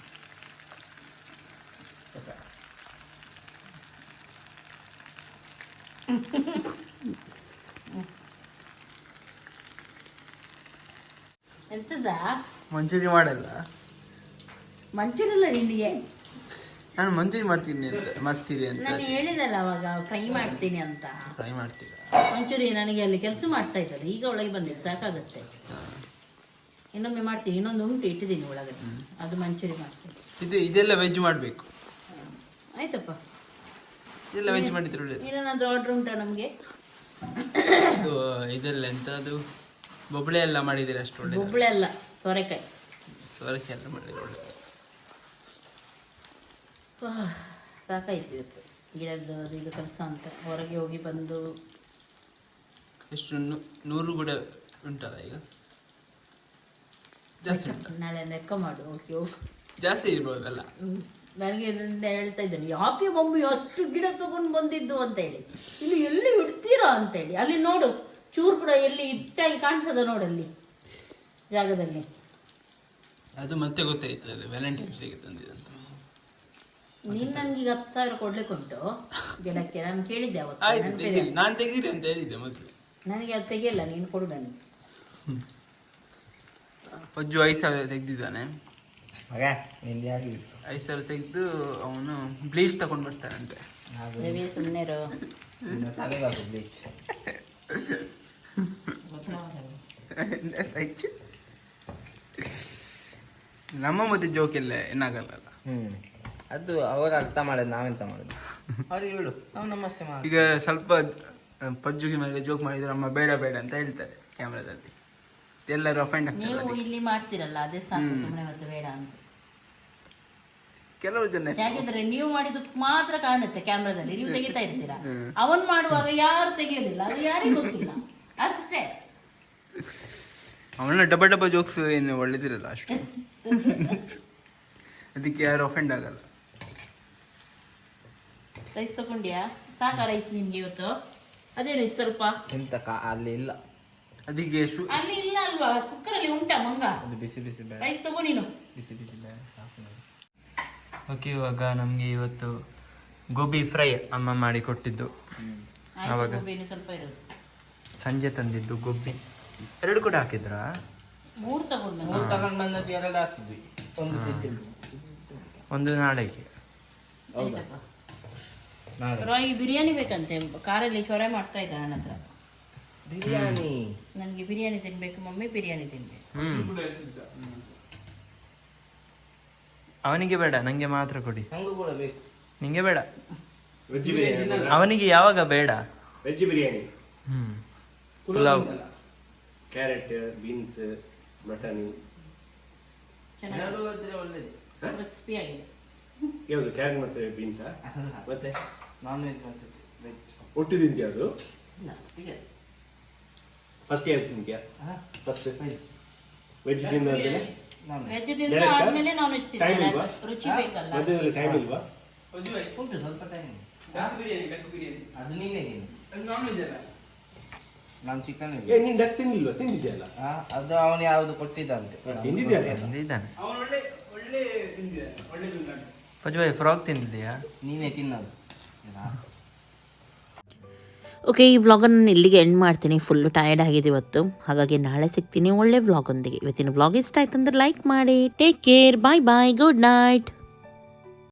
ಎಂತದ? ಮಂಚೂರಿ ಮಾಡಲ್ಲ. ಮಂಚೂರಿಲ್ಲ ನಿನಗೆ ನಾನು ಮಂಚೂರಿ ಮಾಡ್ತೀನಿ ಅಂತ ಮಾಡ್ತೀರಿ ಅಂತ. ನಾನು ಹೇಳಿದಲ್ಲ ಅವಾಗ ಫ್ರೈ ಮಾಡ್ತೀನಿ ಅಂತ. ಫ್ರೈ ಮಾಡ್ತೀರಾ? ಮಂಚೂರಿ ನನಗೆ ಅಲ್ಲಿ ಕೆಲಸ ಮಾಡ್ತಾ ಇದ್ದಾರೆ. ಈಗ ಒಳಗೆ ಬಂದಿದ್ದು ಸಾಕಾಗುತ್ತೆ. ಇನ್ನೊಮ್ಮೆ ಮಾಡ್ತೀನಿ. ಇನ್ನೊಂದು ಉಂಟು ಇಟ್ಟಿದ್ದೀನಿ ಒಳಗಡೆ. ಅದು ಮಂಚೂರಿ ಮಾಡ್ತೀನಿ. ಇದು ಇದೆಲ್ಲ ವೆಜ್ ಮಾಡಬೇಕು. ಆಯ್ತಪ್ಪ. ಇದೆಲ್ಲ ವೆಜ್ ಮಾಡಿದ್ರೆ ಒಳ್ಳೇದು. ಇನ್ನೊಂದು ಆರ್ಡ್ರ್ ಉಂಟಾ ನಮಗೆ? ಇದು ಇದೆಲ್ಲ ಎಂತ ಅದು ಬೊಬ್ಬಳೆ ಎಲ್ಲ ಮಾಡಿದ್ದೀರಿ ಅಷ್ಟು ಒಳ್ಳೆ ಬೊಬ್ಬಳೆ ಅಲ್ಲ ಸೋರೆಕಾಯಿ. ಸೋರೆಕಾಯಿ ಎಲ್ಲ ಮಾಡಿದ್ರೆ ಒಳ್ಳೇದು. ವಾಹ್, ಸಾಕಾಯ್ತು ಇವತ್ತು. ಗಿಡದ್ದು ಅದು ಇದು ಕೆಲಸ ಅಂತ. ಹೊರಗೆ ಹೋಗಿ ಬಂದು ಎಷ್ಟು ನೂರು ಕೂಡ ಉಂಟಲ್ಲ ಈಗ? ಜಾಸ್ತಿ ಉಂಟು ನಾಳೆ ಲೆಕ್ಕ ಮಾಡು. ಓಕೆ ಜಾಸ್ತಿ ಇರ್ಬೋದಲ್ಲ? ನನಗೆ ಹೇಳ್ತಾ ಇದ್ದೇನೆ. ಯಾಕೆ ಮಮ್ಮಿ ಅಷ್ಟು ಗಿಡ ತಗೊಂಡು ಬಂದಿದ್ದು ಅಂತ ಹೇಳಿ? ಇಲ್ಲಿ ಎಲ್ಲಿ ಇಡ್ತೀರಾ ಅಂತ ಹೇಳಿ. ಅಲ್ಲಿ ನೋಡು ಚೂರು ಕೂಡ ಎಲ್ಲಿ ಇಟ್ಟಾಗಿ ಕಾಣ್ತದ ನೋಡಲ್ಲಿ ಜಾಗದಲ್ಲಿ. ಅದು ಮತ್ತೆ ಗೊತ್ತಾಯ್ತದೆ ವ್ಯಾಲೆಂಟೈನ್ಸ್ ಡೇಗೆ ತಂದಿದಂತ ನೀನು ನನಗೆ ಈಗ ಹತ್ತು ಸಾವಿರ ಕೊಡ್ಲಿಕ್ಕೆ ಉಂಟು ಗಿಡಕ್ಕೆ. ನಾನು ಕೇಳಿದ್ದೆ ಅವತ್ತು. ಆಯ್ತು ನಾನು ತೆಗೀರಿ ಅಂತ ಹೇಳಿದ್ದೆ ಮೊದಲು ನನಗೆ ಅದು ತೆಗಿಯಲ್ಲ ನೀನು ಕೊಡು ನನಗೆ. ಪಜ್ಜು ಐದು ಸಾವಿರ ತೆಗ್ದಿದ್ದಾನೆ. ಐದು ಸಾವಿರ ತೆಗೆದು ಅವನು ಬ್ಲೀಚ್ ತಗೊಂಡು ಬರ್ತಾನಂತೆ. ರವಿ ಸುಮ್ಮನೆ ಹೆಚ್ಚು ನಮ್ಮ ಮತ್ತೆ ಜೋಕ್ ಇಲ್ಲ ಏನಾಗಲ್ಲ ಹ್ಮ್. ಅದು ಅವರು ಅರ್ಥ ಮಾಡೋದು ನಾವೆಂತ ಮಾಡೋದು. ಅವ್ರಿಗೆ ಹೇಳು ನಾವು ನಮಸ್ತೆ ಮಾಡಿ ಈಗ ಸ್ವಲ್ಪ ಪಜ್ಜುಗಿ ಪಜ್ಜುಗೆ ಮೇಲೆ ಜೋಕ್ ಮಾಡಿದ್ರೆ ಅಮ್ಮ ಬೇಡ ಬೇಡ ಅಂತ ಹೇಳ್ತಾರೆ ಕ್ಯಾಮ್ರಾದಲ್ಲಿ ಎಲ್ಲರೂ ಅಫೆಂಡ್ ನೀವು ಇಲ್ಲಿ ಮಾಡ್ತಿರಲ್ಲ ಅದೇ ಸಾಕು ಸುಮ್ಮನೆ ಮತ್ತೆ ಬೇಡ ಅಂತ. ಕೆಲವು ಜನ ಯಾಕೆಂದ್ರೆ ನೀವು ಮಾಡಿದ್ದು ಮಾತ್ರ ಕಾಣುತ್ತೆ ಕ್ಯಾಮ್ರಾದಲ್ಲಿ ನೀವು ತೆಗಿತಾ ಇರ್ತೀರಾ? ಅವನ್ ಮಾಡುವಾಗ ಯಾರು ತೆಗೆಯೋದಿಲ್ಲ ಅದು ಯಾರಿಗೂ ಗೊತ್ತಿಲ್ಲ. ಅಷ್ಟೇ. ಅವನ ಡಬ್ಬ ಡಬ್ಬ ಜೋಕ್ಸ್ ಏನು ಒಳ್ಳೇದಿರಲ್ಲ ಅಷ್ಟೇ. ಅದಕ್ಕೆ ಯಾರು ಅಫೆಂಡ್ ಆಗಲ್ಲ. ರೈಸ್ ತಗೊಂಡ್ಯಾ? ಸಾಕಾ ರೈಸ್ ನಿಮ್ಗೆ ಇವತ್ತು? ಅದೇ ರೈಸ್ ಸ್ವಲ್ಪ. ಎಂತ ಅಲ್ಲಿ ಇಲ್ಲ. ಅದಕ್ಕೆ ಶು ಅಲ್ಲಿ ಇಲ್ಲ ಅಲ್ವಾ? ಕುಕ್ಕರಲ್ಲಿ ಉಂಟಾ ಮಂಗ? ಅದು ಬಿಸಿ ಬಿಸಿ ಬೇಡ ರೈಸ್ ತಗೋ ನೀನು. ಬಿಸಿ ಬಿಸಿ ಬೇಡ ಸಾಕು ಓಕೆ ಇವಾಗ ನಮಗೆ ಇವತ್ತು ಗೋಬಿ ಫ್ರೈ ಅಮ್ಮ ಮಾಡಿ ಕೊಟ್ಟಿದ್ದು. ಆವಾಗ? ಸ್ವಲ್ಪ ಇರೋದು. ಸಂಜೆ ತಂದಿದ್ದು ಗೋಬಿ. ಎರಡು ಕೂಡ ಹಾಕಿದ್ರಾ? ಮೂರು ತಗೊಂಡೆ ಮೂರು ತಗೊಂಡು ಬಂದದ್ದು ಎರಡು ಹಾಕಿದ್ವಿ. ಒಂದು ಒಂದು ನಾಳೆಗೆ. ಆಯ್ತಪ್ಪ. ನಾಳೆ. ಬಿರಿಯಾನಿ ಬೇಕಂತೆ? ಕಾರಲ್ಲಿ ಚೊರೆ ಮಾಡ್ತಾ ಇದ್ದ ನನ್ನ ಹತ್ರ. ಬಿರಿಯಾನಿ. ನನಗೆ ಬಿರಿಯಾನಿ ತಿನ್ಬೇಕು ಮಮ್ಮಿ ಬಿರಿಯಾನಿ ತಿನ್ಬೇಕು. ಅವನಿಗೆ ಬೇಡ ನಂಗೆ ಮಾತ್ರ ಕೊಡಿ. ನಂಗೂ ಕೂಡ ಬೇಕು. ನಿಂಗೆ ಬೇಡ. ವೆಜ್ ಬಿರಿಯಾನಿ ಅವನಿಗೆ ಯಾವಾಗ ಬೇಡ? ವೆಜ್ ಬಿರಿಯಾನಿ. ಹ್ಮ್. Pulao carrot beans mutton. ಚೆನ್ನಾಗಿ ಕ್ರಿಸ್ಪಿ ಆಗಿದೆ ಯಾವುದು ಕ್ಯಾರೆಟ್ ಮತ್ತೆ ಬೀನ್ಸ್? ಮತ್ತೆ? ನಾನ್ ವೆಜ್ ಮತ್ತೆ ವೆಜ್ ಒಟ್ಟು ತಿಂತೀಯ ಅದು? ಇಲ್ಲ ಈಗ ಫಸ್ಟ್ ಯಾವ್ದು ತಿಂತೀಯ? ಫಸ್ಟ್ ವೆಜ್ ತಿಂದಾದ್ಮೇಲೆ ವೆಜ್ ತಿಂದ Direct ಆ? ಆದ್ಮೇಲೆ ನಾನ್ ವೆಜ್ Time ತಿಂತಾರೆ ಇಲ್ವಾ? ರುಚಿ ಬೇಕಲ್ಲ? ಮಧ್ಯದಲ್ಲಿ ಟೈಮ್ ಇಲ್ವಾ? ಉಂಟು ಸ್ವಲ್ಪ ಟೈಮ್ ಬಿರಿಯಾನಿ ಡಕ್ ಬಿರಿಯಾನಿ. ಅದು ನೀನೇ ತಿನ್ನು ನಾನ್ ವೆಜ್ ಅಲ್ಲ. ನಾನು ಚಿಕನ್ ಏ ನೀನ್ ಡಕ್ ತಿಂದಿಲ್ವಾ ತಿಂದಿದ್ಯಲ್ಲ ಅದು ಅವನು ಯಾವುದು ಕೊಟ್ಟಿದ್ದಂತೆ. ತಿಂದಿದ್ಯಲ್ಲ ತಿಂದಿದ್ದಾನೆ. ಅವನು ಒಳ್ಳೆ ಒಳ್ಳೆ ತಿಂದಿದ್ದಾನೆ. ಒಳ್ಳೆ ತಿಂದಾನೆ. ಪಜ್ವಾಯ್ ಫ್ರಾಕ್ ತಿಂದಿದ್ಯಾ ನೀನೇ ತಿನ್ನೋದು. ಓಕೆ ಈ ವ್ಲಾಗನ್ನು ನಾನು ಇಲ್ಲಿಗೆ ಎಂಡ್ ಮಾಡ್ತೀನಿ. ಫುಲ್ಲು ಟಯರ್ಡ್ ಆಗಿದೆ ಇವತ್ತು. ಹಾಗಾಗಿ ನಾಳೆ ಸಿಗ್ತೀನಿ ಒಳ್ಳೆ ವ್ಲಾಗೊಂದಿಗೆ ಇವತ್ತಿನ ವ್ಲಾಗ್ ಇಷ್ಟ ಆಯ್ತು ಅಂದರೆ ಲೈಕ್ ಮಾಡಿ. Take care bye bye good night